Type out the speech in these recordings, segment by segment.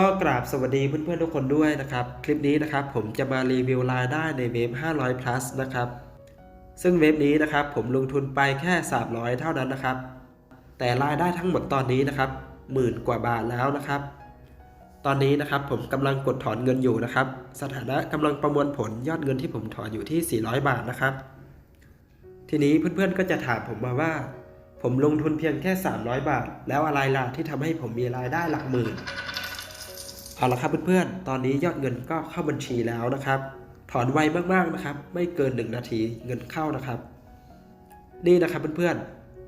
ก็กราบสวัสดีเพื่อนๆทุกคนด้วยนะครับ คลิปนี้นะครับผมจะมารีวิวรายได้ในเว็บ500 plus นะครับ ซึ่งเว็บนี้นะครับผมลงทุนไปแค่ 300 เท่านั้นนะครับ แต่รายได้ทั้งหมดตอนนี้นะครับหมื่นกว่าบาทแล้วนะครับ ตอนนี้นะครับผมกำลังกดถอนเงินอยู่นะครับ สถานะกำลังประมวลผลยอดเงินที่ผมถอนอยู่ที่ 400 บาทนะครับ ทีนี้เพื่อนๆก็จะถามผมมาว่า ผมลงทุนเพียงแค่ 300 บาท แล้วอะไรล่ะที่ทำให้ผมมีรายได้หลักหมื่น เอาละครับเพื่อนๆ ตอนนี้ยอดเงินก็เข้าบัญชีแล้วนะครับ ถอนไวมากๆนะครับ ไม่เกิน 1 นาทีเงินเข้านะครับ นี่นะครับเพื่อน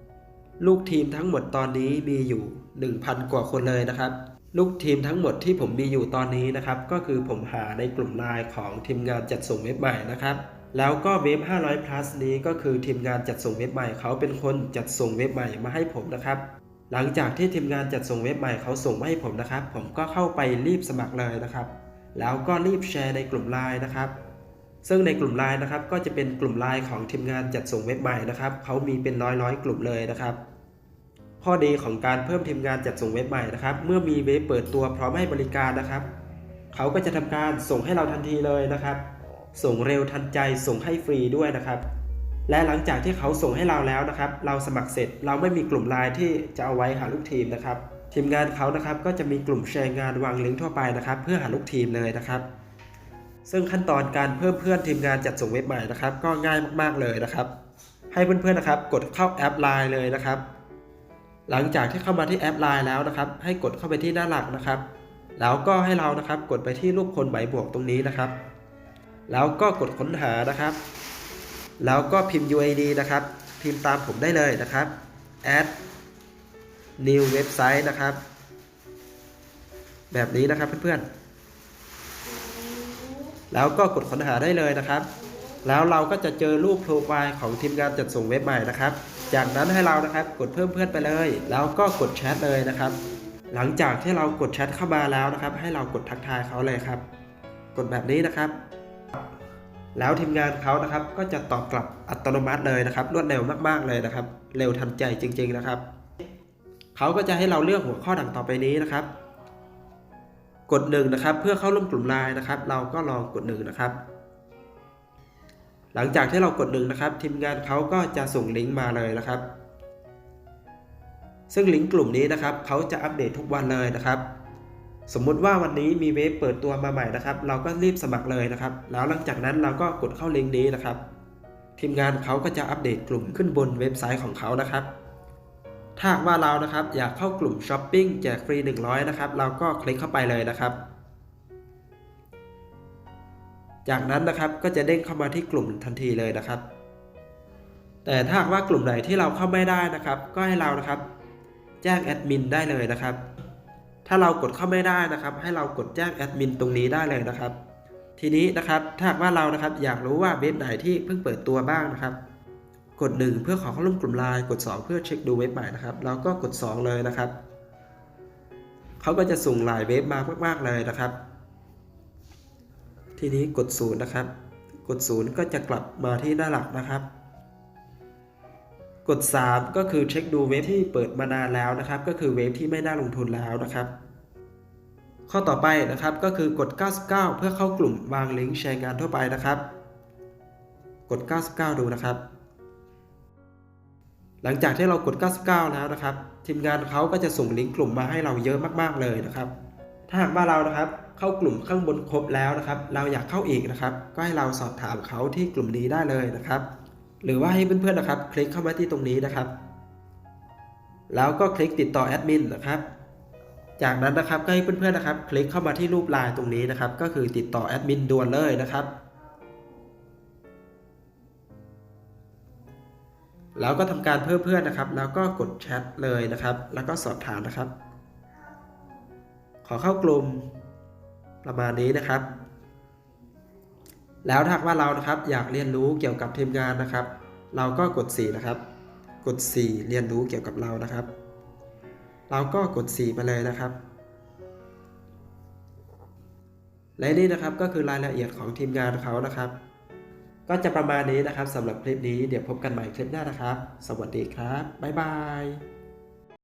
ๆ ลูกทีมทั้งหมดตอนนี้มีอยู่ 1,000 กว่าคนเลยนะครับ ลูกทีมทั้งหมดที่ผมมีอยู่ตอนนี้นะครับ ก็คือผมหาในกลุ่มไลน์ของทีมงานจัดส่งเว็บใหม่นะครับ แล้วก็เว็บ 500 plus นี้ก็คือทีมงานจัดส่งเว็บใหม่เขาเป็นคนจัดส่งเว็บใหม่มาให้ผมนะครับ หลังจากที่ทีมงานจัดส่งเว็บใหม่เขาส่งมาให้ผมนะครับ ผมก็เข้าไปรีบสมัครเลยนะครับ แล้วก็รีบแชร์ในกลุ่มไลน์นะครับ ซึ่งในกลุ่มไลน์นะครับ ก็จะเป็นกลุ่มไลน์ของทีมงานจัดส่งเว็บใหม่นะครับเขามีเป็นร้อยร้อยๆกลุ่มเลยนะครับ ข้อดีของการเพิ่มทีมงานจัดส่งเว็บใหม่นะครับ เมื่อมีเว็บเปิดตัวพร้อมให้บริการนะครับเขาก็จะทำการส่งให้เราทันทีเลยนะครับ ส่งเร็วทันใจส่งให้ฟรีด้วยนะครับ และหลังจากที่เขาส่งให้เราแล้วนะครับ เราสมัครเสร็จเราไม่มีกลุ่มไลน์ที่จะเอาไว้หาลูกทีมนะครับ ทีมงานเขานะครับก็จะมีกลุ่มแชร์งานวางลิงก์ทั่วไปนะครับ เพื่อหาลูกทีมเลยนะครับ ซึ่งขั้นตอนการเพิ่มเพื่อนทีมงานจัดส่งเว็บใหม่นะครับ ก็ง่ายมากๆเลยนะครับ ให้เพื่อนๆนะครับ กดเข้าแอปไลน์เลยนะครับ หลังจากที่เข้ามาที่แอปไลน์แล้วนะครับ ให้กดเข้าไปที่หน้าหลักนะครับ แล้วก็ให้เรานะครับกดไปที่รูปคนใบบวกตรงนี้นะครับ แล้วก็กดค้นหานะครับ แล้วก็พิมพ์ UID นะครับ พิมพ์ตามผมได้เลยนะครับ add new website นะครับ แบบนี้นะครับเพื่อนๆ แล้วก็กดค้นหาได้เลยนะครับ แล้วเราก็จะเจอรูปโปรไฟล์ของทีมงานจัดส่งเว็บใหม่นะครับ จากนั้นให้เรานะครับกดเพิ่มเพื่อนไปเลย แล้วก็กดแชทเลยนะครับ หลังจากที่เรากดแชทเข้ามาแล้วนะครับ ให้เรากดทักทายเขาเลยครับ กดแบบนี้นะครับ แล้วทีมงานเขานะครับก็จะตอบกลับอัตโนมัติเลยนะครับ รวดเร็วมากๆเลยนะครับ เร็วทันใจจริง ๆนะครับเขาก็จะให้เราเลือกหัวข้อดังต่อไปนี้นะครับ กดหนึ่งนะครับเพื่อเข้าร่วมกลุ่มไลน์นะครับ เราก็ลองกดหนึ่งนะครับ หลังจากที่เรากดหนึ่งนะครับ ทีมงานเขาก็จะส่งลิงก์มาเลยนะครับ ซึ่งลิงก์กลุ่มนี้นะครับเขาจะอัปเดตทุกวันเลยนะครับ สมมุติว่าวันนี้มีเว็บเปิดตัวมาใหม่นะครับ เราก็รีบสมัครเลยนะครับ แล้วหลังจากนั้นเราก็กดเข้าลิงก์นี้นะครับ ทีมงานเขาก็จะอัปเดตกลุ่มขึ้นบนเว็บไซต์ของเขานะครับ ถ้าว่าเรานะครับอยากเข้ากลุ่มช้อปปิ้งแจกฟรี 100 นะครับ เราก็คลิกเข้าไปเลยนะครับ จากนั้นนะครับก็จะเด้งเข้ามาที่กลุ่มทันทีเลยนะครับ แต่ถ้าว่ากลุ่มไหนที่เราเข้าไม่ได้นะครับ ก็ให้เรานะครับ แจ้งแอดมินได้เลยนะครับ ถ้าเรากดเข้าไม่ได้นะครับ ให้เรากดแจ้งแอดมินตรงนี้ได้เลยนะครับ ทีนี้นะครับถ้าหากว่าเรานะครับอยากรู้ว่าเว็บไหนที่เพิ่งเปิดตัวบ้างนะครับ กด 1 เพื่อขอเข้าร่วมกลุ่มไลน์กด 2 เพื่อเช็คดูเว็บใหม่นะครับแล้วก็กด 2 เลยนะครับเขาก็จะส่งหลายเว็บมามากๆเลยนะครับ ทีนี้กด0นย์นะครับ กด0ก็จะกลับมาที่หน้าหลักนะครับ กด 3 ก็คือเช็คดูเว็บที่เปิดมานานแล้วนะครับ ก็คือเว็บที่ไม่น่าลงทุนแล้วนะครับ ข้อต่อไปนะครับก็คือกด 99 เพื่อเข้ากลุ่มวางลิงก์แชร์งานทั่วไปนะครับ กด 99 ดูนะครับ หลังจากที่เรากด 99 แล้วนะครับ ทีมงานเขาก็จะส่งลิงก์กลุ่มมาให้เราเยอะมากๆเลยนะครับ ถ้าหากว่าเรานะครับเข้ากลุ่มข้างบนครบแล้วนะครับ เราอยากเข้าอีกนะครับ ก็ให้เราสอบถามเขาที่กลุ่มนี้ได้เลยนะครับ หรือว่าให้เพื่อนๆนะครับ คลิกเข้ามาที่ตรงนี้นะครับ แล้วก็คลิกติดต่อแอดมินนะครับ จากนั้นนะครับก็ให้เพื่อนๆนะครับ คลิกเข้ามาที่รูปไลน์ตรงนี้นะครับ ก็คือติดต่อแอดมินด่วนเลยนะครับ แล้วก็ทำการเพิ่มเพื่อนนะครับ แล้วก็กดแชทเลยนะครับ แล้วก็สอบถามนะครับ ขอเข้ากลุ่มประมาณนี้นะครับแล้วถ้าว่าเรานะครับอยากเรียนรู้เกี่ยวกับทีมงานนะครับ เราก็กด 4 นะครับ กด 4 เรียนรู้เกี่ยวกับเรานะครับ เราก็กด 4 ไปเลยนะครับ และนี่นะครับก็คือรายละเอียดของทีมงานเขานะครับ ก็จะประมาณนี้นะครับสำหรับคลิปนี้เดี๋ยวพบกันใหม่คลิปหน้านะครับ สวัสดีครับ บ๊ายบาย